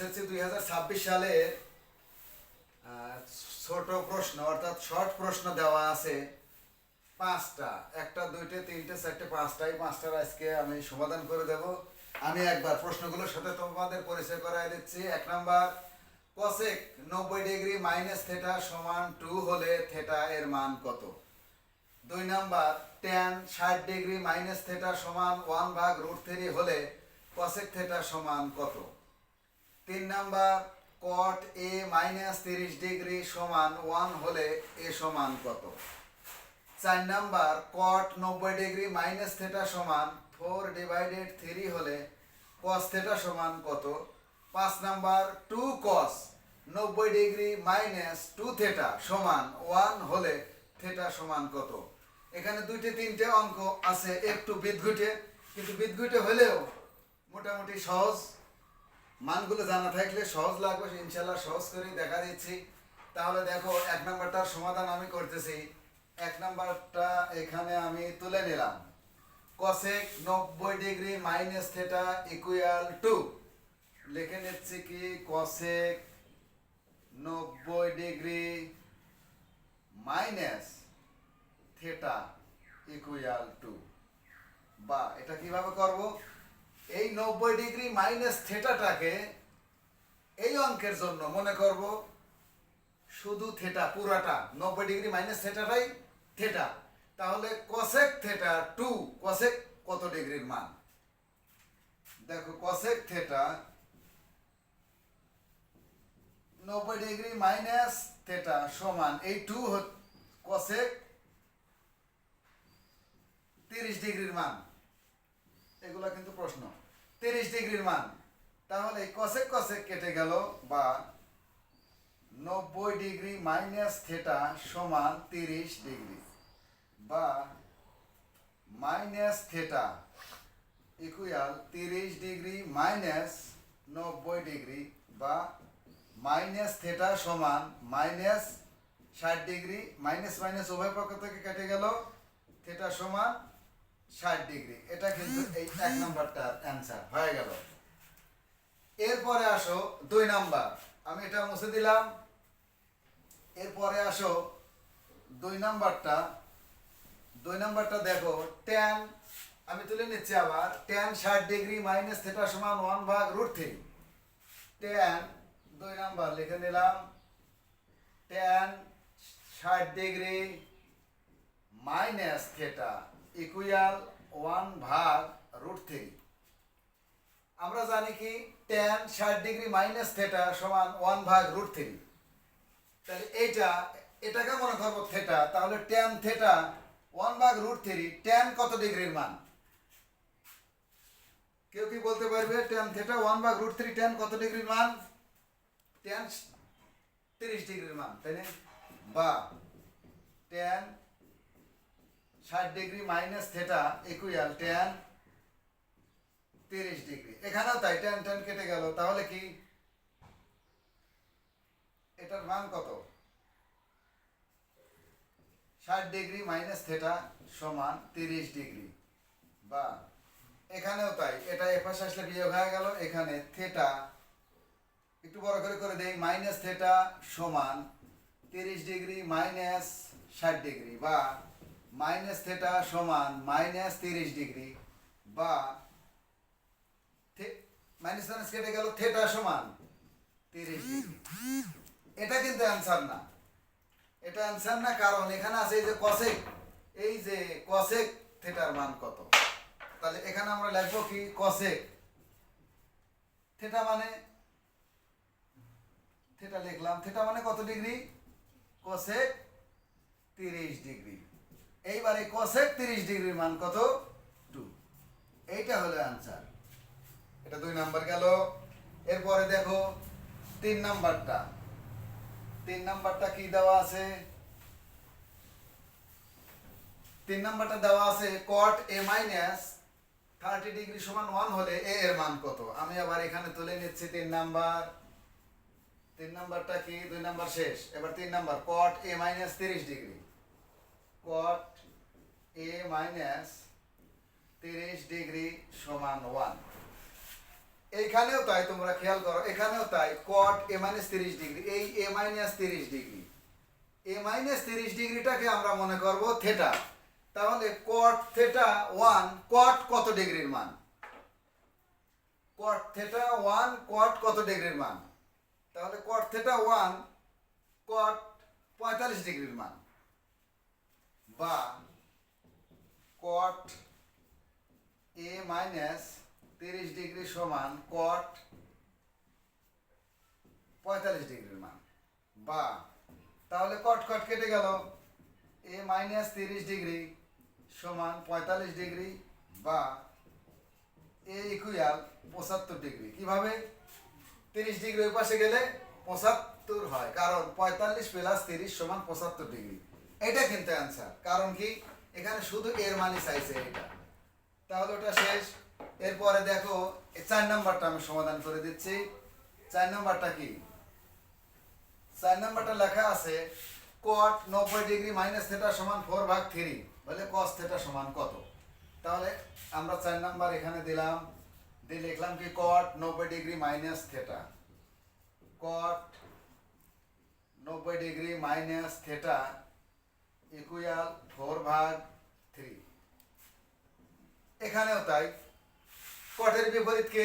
SSC দুই হাজার ছাব্বিশ সালে ছোট প্রশ্ন, অর্থাৎ শর্ট প্রশ্ন দেওয়া আছে পাঁচটা। একটা, দুইটে, তিনটে, চারটে, পাঁচটাই পাঁচটার আজকে আমি সমাধান করে দেব। আমি একবার প্রশ্নগুলোর সাথে তোমাদের পরিচয় করাই দিচ্ছি। এক নাম্বার কসেক নব্বই ডিগ্রি মাইনাস থেটা সমান টু হলে থেটা এর মান কত? দুই নাম্বার টেন ষাট ডিগ্রি মাইনাস থেটা সমান ওয়ান ভাগ রুট থ্রি হলে কসেক থেটা সমান কত? তিন নাম্বার কট এ মাইনাস তিরিশ ডিগ্রি সমান ওয়ান হলে এ সমান কত? চার নাম্বার কট নব্বই ডিগ্রি মাইনাস থেটা সমান ফোর ডিভাইডেড থ্রি হলে কস থেটা সমান কত? পাঁচ নাম্বার টু কস নব্বই ডিগ্রি মাইনাস টু থেটা সমান ওয়ান হলে থেটা সমান কত? এখানে দুইটে তিনটে অঙ্ক আছে, একটু বিদঘুটে, কিন্তু বিদঘুটে হলেও মোটামুটি সহজ। মানগুলো জানা থাকলে সহজ লাগবে ইনশাল্লাহ সহজ করেই দেখা দিচ্ছি। তাহলে দেখো, এক নাম্বারটার সমাধান আমি করতেছি। এক নাম্বারটা এখানে আমি তুলে নিলাম। কসেক নব্বই degree minus theta equal to লিখে নিচ্ছি কি? কসেক নব্বই degree minus theta equal to বা, এটা কীভাবে করব? এই নব্বই ডিগ্রি মাইনাস থেটাটাকে এই অঙ্কের জন্য মনে করব শুধু থেটা, পুরাটা, নব্বই ডিগ্রি মাইনাস থেটাটাই থেটা। তাহলে কসেক থেটা টু কসেক কত ডিগ্রির মান? দেখো কসেক থেটা নব্বই ডিগ্রি মাইনাস থেটা সমান এই টু কসেক তিরিশ ডিগ্রির মান। এগুলো কিন্তু প্রশ্ন। তিরিশ ডিগ্রির মান। তাহলে কসেক কসেক কেটে গেল বা নব্বই ডিগ্রি মাইনাস থেটা সমান তিরিশ ডিগ্রি বা মাইনাস থেটা ইকুয়াল তিরিশ ডিগ্রি মাইনাস নব্বই ডিগ্রি বা মাইনাস থেটা সমান মাইনাস ষাট ডিগ্রি, মাইনাস মাইনাস উভয় পক্ষ থেকে কেটে গেল, থেটা সমান ষাট ডিগ্রি। এটা কিন্তু এই এক নাম্বারটার অ্যান্সার হয়ে গেল। এরপরে আসো দুই নাম্বার। আমি এটা মুছে দিলাম। এরপরে আসো দুই নাম্বারটা। দুই নাম্বারটা দেখো টেন আমি তুলে নিচ্ছি আবার টেন ষাট ডিগ্রি মাইনাস থেটা সমান ওয়ান ভাগ রুট থ্রি টেন দুই নাম্বার লিখে নিলাম। টেন ষাট degree minus theta equal one ভাগ রুট থ্রি আমরা জানি কি টেন ষাট ডিগ্রি মাইনাস থেটা সমান ওয়ান ভাগ রুট থ্রি তাহলে এইটা, এটাকে মনে করব থেটা তাহলে টেন থেটা ওয়ান ভাগ রুট থ্রি টেন কত ডিগ্রির মান? কেউ কি বলতে পারবে টেন থেটা ওয়ান ভাগ রুট থ্রি টেন কত ডিগ্রির মান? টেন তিরিশ ডিগ্রির মান, তাই না? বা টেন ষাট degree minus theta equal tan তিরিশ ডিগ্রি। এখানেও তাই টেন টেন কেটে গেল। তাহলে কি? এটার মান কত? ষাট ডিগ্রি মাইনাস থেটা সমান তিরিশ ডিগ্রি। বা, এখানেও তাই, এটা এপাশে আসলে বিয়োগ হয়ে গেল। এখানে থেটা, একটু বড় করে করে দেই, মাইনাস থেটা সমান তিরিশ ডিগ্রি মাইনাস ষাট ডিগ্রি। বা মাইনাস থেটা সমান মাইনাস তিরিশ ডিগ্রি বা মাইনাস মাইনাস কেটে গেল থেটা সমান তিরিশ ডিগ্রি। এটা কিন্তু অ্যান্সার না। এটা অ্যান্সার না কারণ এখানে আছে এই যে কসেক এই যে কসেক থেটার মান কত? তাহলে এখানে আমরা লিখব কি কসেক থেটা মানে থেটা লিখলাম, থেটা মানে কত ডিগ্রি? কসেক তিরিশ ডিগ্রি। এইবারে কসেক তিরিশ ডিগ্রির মান কত? টু এইটা হলো অ্যান্সার এটা দুই নাম্বার গেল। এরপরে দেখো, তিন নাম্বারটা। তিন নাম্বারটা কি দেওয়া আছে? তিন নাম্বারটা দেওয়া আছে cot A minus thirty degree সমান ওয়ান হলে এ এর মান কত? আমি আবার এখানে তুলে নিচ্ছি তিন নাম্বার। তিন নাম্বারটা কি? দুই নাম্বার শেষ। এবার তিন নাম্বার কট এ মাইনাস তিরিশ ডিগ্রি। কট এ মাইনাস তিরিশ ডিগ্রি সমান ওয়ান এইখানেও তাই তোমরা খেয়াল করো, এখানেও তাই কট এ মাইনাস তিরিশ ডিগ্রি, এই এ মাইনাস তিরিশ ডিগ্রি। এ মাইনাস তিরিশ ডিগ্রিটাকে আমরা মনে করব থেটা তাহলে কট থেটা ওয়ান কট কত ডিগ্রির মান? কট থেটা ওয়ান কট কত ডিগ্রির মান? তাহলে কট থেটা ওয়ান কট পঁয়তাল্লিশ ডিগ্রির মান। বা কট এ মাইনাস তিরিশ ডিগ্রি সমান কট পঁয়তাল্লিশ ডিগ্রির মান। বা, তাহলে কট কট কেটে গেল। এ মাইনাস তিরিশ ডিগ্রি সমান পঁয়তাল্লিশ ডিগ্রি বা এ ইকুয়াল পঁচাত্তর ডিগ্রি। কীভাবে? তিরিশ ডিগ্রি ওই পাশে গেলে পঁচাত্তর হয়। কারণ পঁয়তাল্লিশ প্লাস তিরিশ সমান পঁচাত্তর ডিগ্রি। এটা কিন্তু অ্যান্সার কারণ কি? এখানে শুধু এর মানই চাইছে এটা। তাহলে ওটা শেষ। এরপরে দেখো চার নাম্বারটা আমি সমাধান করে দিচ্ছি। চার নাম্বারটা কি? চার নাম্বারটা লেখা আছে কট নব্বই ডিগ্রি মাইনাস থেটা সমান ফোর ভাগ থ্রি বলে কস থেটা সমান কত? তাহলে আমরা চার নাম্বার এখানে দিলাম, দিয়ে লিখলাম কি কট নব্বই ডিগ্রি মাইনাস থেটা কট নব্বই degree minus theta equal four ভাগ থ্রি। এখানেও তাই। কটের বিপরীতকে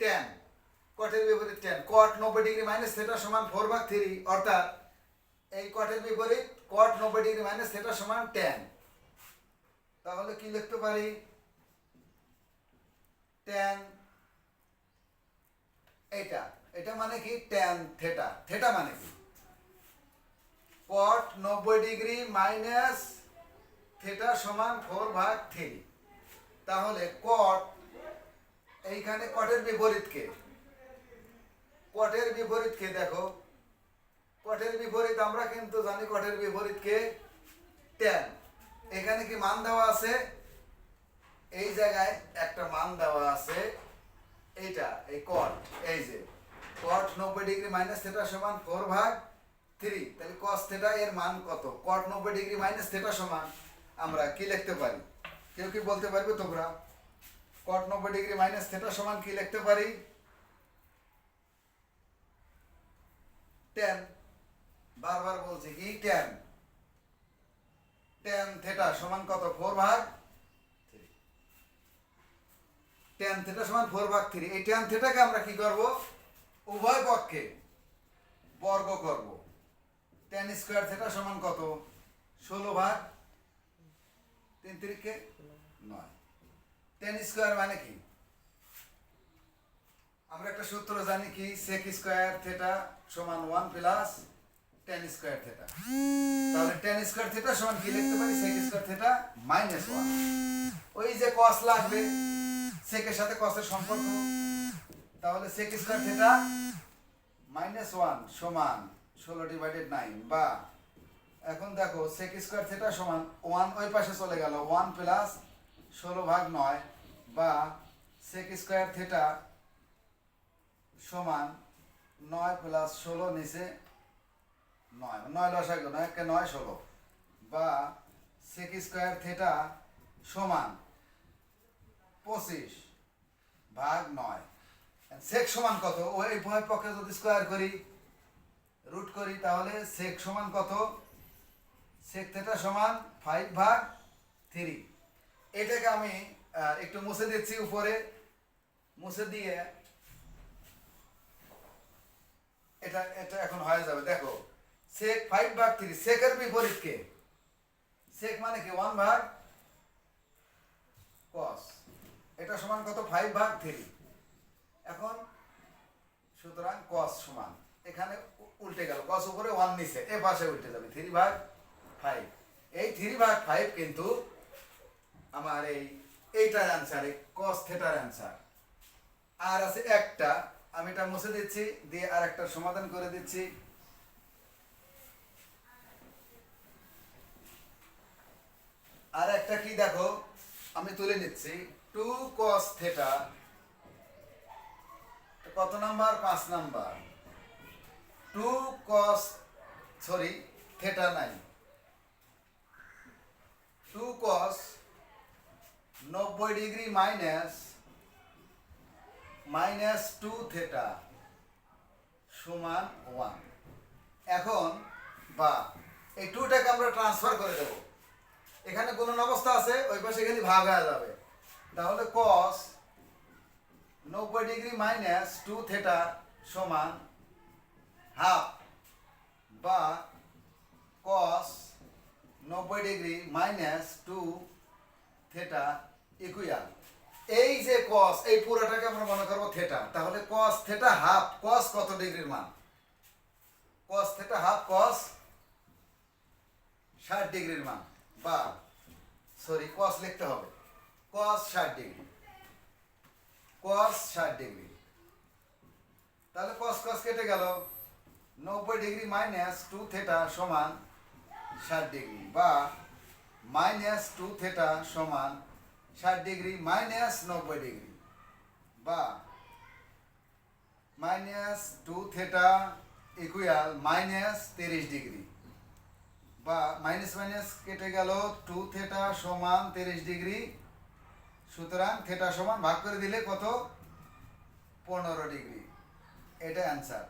টেন কটের বিপরীত টেন কট নব্বই ডিগ্রি মাইনাস থেটা সমান ফোর ভাগ থ্রি, অর্থাৎ এই কটের বিপরীত কট নব্বই ডিগ্রি মাইনাস থেটা সমান টেন তাহলে কি লিখতে পারি? টেন এটা এটা মানে কি? টেন থেটা থেটা মানে কি? কট নব্বই ডিগ্রি মাইনাস থেটা সমান ফোর ভাগ থ্রি। তাহলে কট এইখানে কটের বিপরীতকে কটের বিপরীতকে দেখো? কটের বিপরীত আমরা কিন্তু জানি কটের বিপরীতকে টেন। এখানে কি মান দেওয়া আছে? এই জায়গায় একটা মান দেওয়া আছে। এইটা, এই কট, এই যে। কট নব্বই ডিগ্রি মাইনাস থেটা সমান ফোর ভাগ থ্রি তাহলে কস থেটা এর মান কত? কট নব্বই ডিগ্রি মাইনাস থেটা সমান আমরা কি লিখতে পারি? কেউ কি বলতে পারবে তোমরা? কট নব্বই ডিগ্রি মাইনাস থেটা সমান কি লিখতে পারি? টেন বারবার বলছি কি? টেন টেন থেটা সমান কত? ফোর ভাগ টেন থেটা সমান ফোর ভাগ থ্রি এই টেন থেটাকে আমরা কি করব? উভয় পক্ষে বর্গ করব। টেন স্কোয়ার থেটা সমান কত? ষোলো ভাগ তিন তিরিখে নয়। টেন স্কোয়ার মানে কি? আমরা একটা সূত্র জানি কি? সেক স্কোয়ার থেটা সমান one plus tan square theta তাহলে টেন স্কোয়ার থেটা সমান কি লিখতে পারি? Sec square theta minus one ওই যে কস লাগবে সেকের সাথে কসের সম্পর্ক। তাহলে sec square theta minus one সমান ষোলো ডিভাইডেড নাইন বা এখন দেখো সেক স্কোয়ার থেটা সমান ওয়ান ওই পাশে চলে গেল ওয়ান প্লাস ষোলো ভাগ নয়, বা সেক স্কোয়ার থেটা সমান নয় প্লাস ষোলো নিচে নয় নয় লসাগু, নয় একে নয় ষোলো, বা সেক স্কোয়ার থেটা সমান পঁচিশ ভাগ নয়। সেক সমান কত? ওই উভয় পক্ষে যদি স্কোয়ার করি রুট করি, তাহলে সেক সমান কত? সেক থেটা সমান ফাইভ ভাগ থ্রি এটাকে আমি একটু মুছে দিচ্ছি উপরে। মুছে দিয়ে এটা এটা এখন হয়ে যাবে। দেখো সেক ফাইভ ভাগ থ্রি সেকের বিপরীত কে? সেক মানে কি? ওয়ান ভাগ কস এটা সমান কত? ফাইভ ভাগ থ্রি এখন সুতরাং কস সমান। এখানে উল্টে গেল কস উপরে ওয়ান নিচে এ পাশে উল্টে যাবে থ্রি ভাগ ফাইভ এই থ্রি ভাগ ফাইভ কিন্তু আমার এই এইটার অ্যান্সার কস থেটার অ্যান্সার আর আছে একটা, আমি এটা মুছে দিচ্ছি, দিয়ে আর একটা সমাধান করে দিচ্ছি। আর একটা কি দেখো, আমি তুলে নিচ্ছি টু কস থেটা কত নাম্বার? পাঁচ number. Two cos sorry theta নাই টু কস, নব্বই degree minus minus two theta সমান ওয়ান এখন, বা, এই টুটাকে আমরা ট্রান্সফার করে দেব। এখানে গুণন অবস্থা আছে, ওই পাশে এখানে ভাগ হয়ে যাবে। তাহলে কস নব্বই ডিগ্রি মাইনাস টু থেটা সমান হাফ বা কস নব্বই degree minus two theta equal এই যে কস এই পুরোটাকে আমরা মনে করব থেটা। তাহলে কস থেটা হাফ কস কত ডিগ্রির মান? কস থেটা হাফ কস ষাট ডিগ্রির মান। বা সরি কস লিখতে হবে। কস ষাট ডিগ্রি। কস ষাট ডিগ্রি। তাহলে কস কস কেটে গেল। নব্বই ডিগ্রি মাইনাস টু থেটা সমান ষাট ডিগ্রি বা মাইনাস টু থেটা সমান ষাট ডিগ্রি মাইনাস নব্বই ডিগ্রি বা minus two theta equal minus তিরিশ ডিগ্রি বা মাইনাস মাইনাস কেটে গেল টু থেটা সমান তিরিশ ডিগ্রি সুতরাং থেটা সমান ভাগ করে দিলে কত? পনেরো ডিগ্রি। এটা অ্যান্সার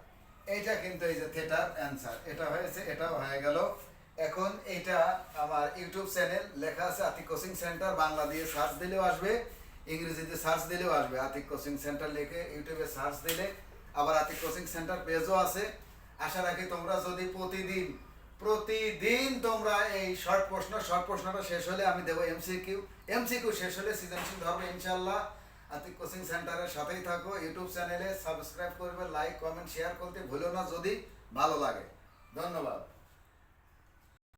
এইটা কিন্তু এই যে থেটার অ্যান্সার। এটা হয়েছে, এটাও হয়ে গেল। এখন এটা আমার ইউটিউব চ্যানেল, লেখা আছে আতিক কোচিং সেন্টার, বাংলা দিয়ে সার্চ দিলেও আসবে, ইংরেজিতে সার্চ দিলেও আসবে। আতিক কোচিং সেন্টার লিখে ইউটিউবে সার্চ দিলে আবার আতিক কোচিং সেন্টার পেজও আছে। আশা রাখি তোমরা যদি প্রতিদিন প্রতিদিন তোমরা এই শর্ট প্রশ্ন, শর্ট প্রশ্নটা শেষ হলে আমি দেবো এমসিকিউ এমসিকিউ শেষ হলে সৃজনশীল ধরবে ইনশাল্লাহ আতিক কোচিং সেন্টারের সাথেই থাকো। ইউটিউব চ্যানেলে সাবস্ক্রাইব করবে, লাইক, কমেন্ট, শেয়ার করতে ভুলো না যদি ভালো লাগে। ধন্যবাদ।